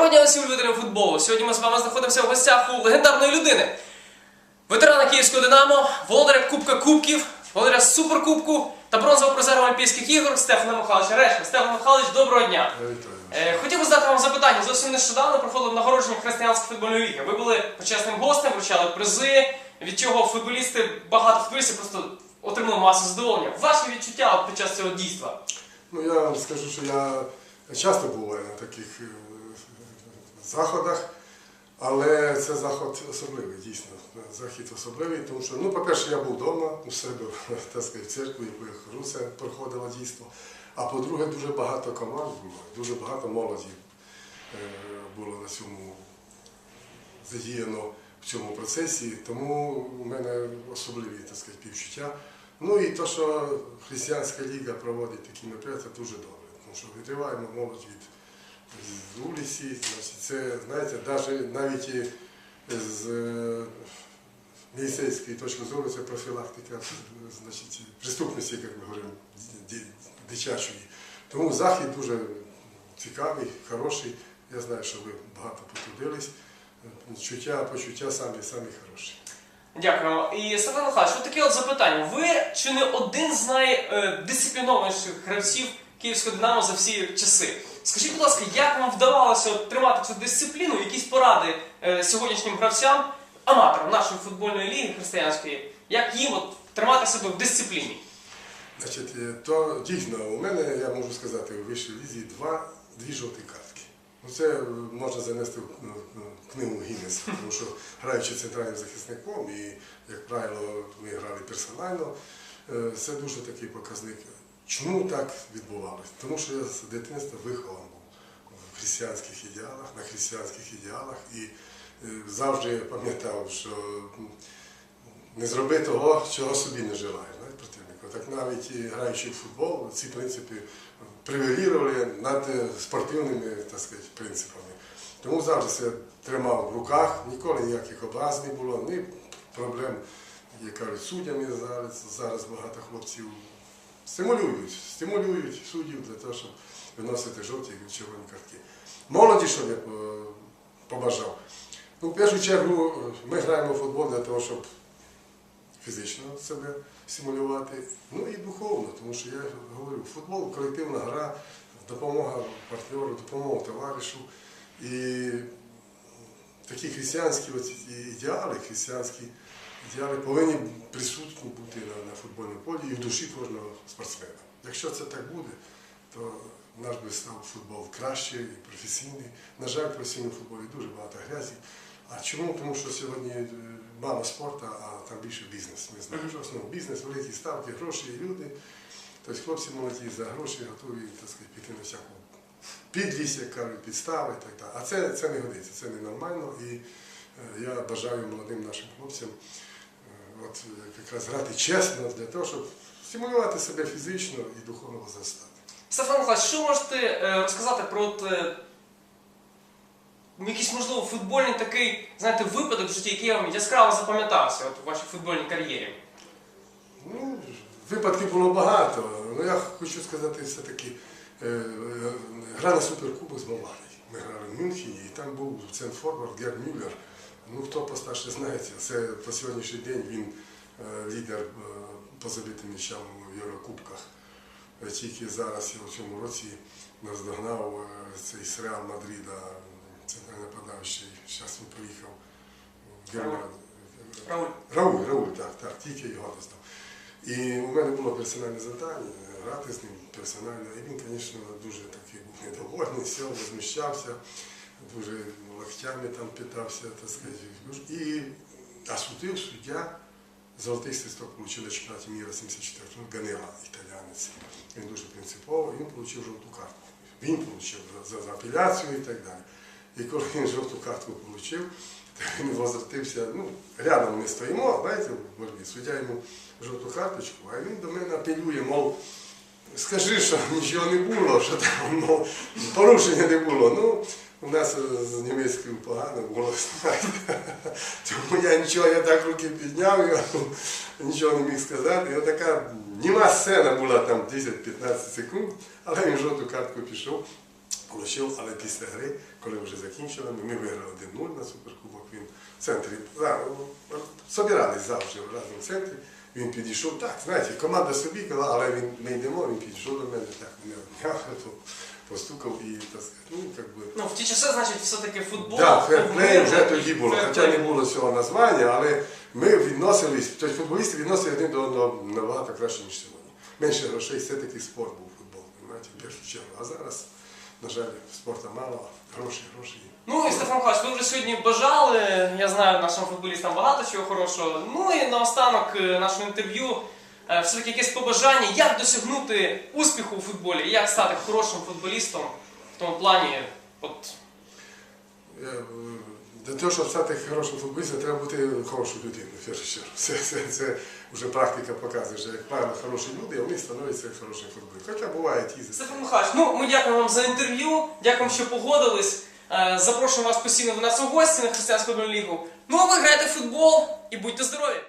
Доброго дня усім любителям футболу. Сьогодні ми з вами знаходимося в гостях у легендарної людини. Ветерана Київського Динамо, володаря Кубка Кубків, володаря Суперкубку та бронзового призера Олімпійських ігор Стефана Михайловича Решка. Стефан Михайлович, доброго дня. Вітаю. Е, хотів би задати вам запитання. Зовсім нещодавно проходило нагородження Християнської футбольної ліги. Ви були почесним гостем, вручали призи, від чого футболісти, багато футболістів просто отримали масу задоволення. Ваші відчуття от під час цього дійства? Ну я вам скажу, що я часто буваю на таких е, заходах, але це заход особливий, дійсно. Захід особливий, тому що, ну, по-перше, я був вдома у себе, так сказати, в церкві, яку це проходило дійство. А по-друге, дуже багато команд було, дуже багато молоді е, було на цьому задіяно в цьому процесі, тому у мене особливі так сказати, співчуття. Ну і те, що християнська ліга проводить такі мероприятия, дуже добре. Тому що відриваємо молодь від з вулиці, значить, це, знаєте, навіть, навіть і з е, міліцейської точки зору це профілактика значить, преступності, як ми говоримо, дитячої. Тому захід дуже цікавий, хороший. Я знаю, що ви багато потрудились. Чуття, почуття самі, самі хороші. Дякуємо. І Стефан Михайлович, от таке от запитання. Ви чи не один з найдисциплінованіших гравців Київського Динамо за всі часи? Скажіть, будь ласка, як вам вдавалося тримати цю дисципліну, якісь поради е, сьогоднішнім гравцям, аматорам нашої футбольної ліги християнської, як їм от тримати себе в дисципліні? Значить, е, то дійсно у мене, я можу сказати, у вищій лізі два, дві жовті картки. Ну, це е, можна занести в ну, ну, книгу Гіннеса, тому що граючи центральним захисником і, як правило, ми грали персонально, е, це дуже такий показник. Чому так відбувалося? Тому що я з дитинства вихован в християнських ідеалах, на християнських ідеалах і е, завжди пам'ятав, що не зроби того, чого собі не желаєш. Так навіть граючи в футбол, ці принципи превалірували над е, спортивними так сказати, принципами. Тому завжди це тримав в руках, ніколи ніяких образ не було, ні проблем, як кажуть, суддями зараз, зараз багато хлопців стимулюють, стимулюють суддів для того, щоб виносити жовті і червоні картки. Молоді, що я е, побажав. Ну, в першу чергу е, ми граємо в футбол для того, щоб фізично себе стимулювати, ну і духовно, тому що я говорю, футбол колективна гра, допомога партнеру, допомога товаришу. І такі християнські ідеали, християнські ідеали повинні присутні бути на, на футбольному полі і в душі кожного спортсмена. Якщо це так буде, то наш би став футбол краще і професійний. На жаль, в професійному футболі дуже багато грязі. А чому? Тому що сьогодні е, мало спорту, а там більше бізнес. Ми знаємо, що основний бізнес, великі ставки, гроші і люди. Тобто хлопці молоді за гроші готові так сказати, піти на всяку підлість, як кажуть, підстави і так. А це, це не годиться, це ненормально. І е, я бажаю молодим нашим хлопцям от, якраз грати чесно для того, щоб стимулювати себе фізично і духовно зростати. Стефан Михайлович, що можете е, розказати про от, е, якийсь, можливо, футбольний такий, знаєте, випадок в житті, який вам яскраво запам'ятався от, у вашій футбольній кар'єрі? Ну, випадків було багато. Ну, я хочу сказати, все-таки е, е, гра на суперкубок з Баварії. Ми грали в Мюнхені, і там був центфорвард Герд Мюллер. Ну, хто постарше знається, це по сьогоднішній день він е, лідер е, по забитим м'ячам в Єврокубках. Е, Тільки зараз я в цьому році наздогнав цей з Реал Мадрида, центральний нападаючий. Зараз він поїхав в Германію. Рауль. Рауль, Рауль, так, так, тільки його дознав. І у мене було персональне завдання грати з ним персонально. І він, звісно, дуже такий був недовольний, сів, возмущався, дуже локтями там питався, так сказати. І а судив суддя золотий свисток отримав на чемпіонаті міра 74 ну, Ганела, італіянець. Він дуже принципово, він отримав жовту картку. Він отримав за, за, апеляцію і так далі. І коли він жовту картку отримав, то він возвратився, ну, рядом ми стоїмо, знаєте, суддя йому жовту карточку, а він до мене апелює, мов, скажи, що нічого не було, що там мов, порушення не було. Ну, у нас з німецькою погано було. Тому я нічого, я так руки підняв, я нічого не міг сказати. І отака німа сцена була там 10-15 секунд, але він жовту картку пішов. Получив, але після гри, коли вже закінчили, ми виграли 1-0 на суперкубок. Він в центрі собирались завжди разом в центрі. Він підійшов, так, знаєте, команда собі казала, але він, ми йдемо, він підійшов до мене, так, мене обняв, то постукав і так сказати, ну, як би. Ну, в ті часи, значить, все-таки футбол. Так, ферплей вже тоді було, хоча не було цього названня, але ми відносились, тобто футболісти відносились один до одного набагато краще, ніж сьогодні. Менше грошей, все-таки спорт був футбол, в першу чергу. А зараз, на жаль, спорту мало, гроші, гроші. Ну і Стефан Михайлович, ви вже сьогодні бажали. Я знаю нашим футболістам багато чого хорошого. Ну і наостанок е, нашого інтерв'ю. е, Все-таки якесь побажання, як досягнути успіху у футболі, як стати хорошим футболістом в тому плані. От Для того, щоб стати хорошим футболістом, треба бути хорошою людиною, в першу чергу. Це, це, це вже практика показує, що як правило хороші люди, вони становляться хорошим футболістом. Хоча буває і Стефан Михайлович, ну ми дякуємо вам за інтерв'ю, дякуємо, що погодились. Е, Запрошуємо вас постійно до нас у гості на християнську лігу. Ну а ви грайте в футбол і будьте здорові!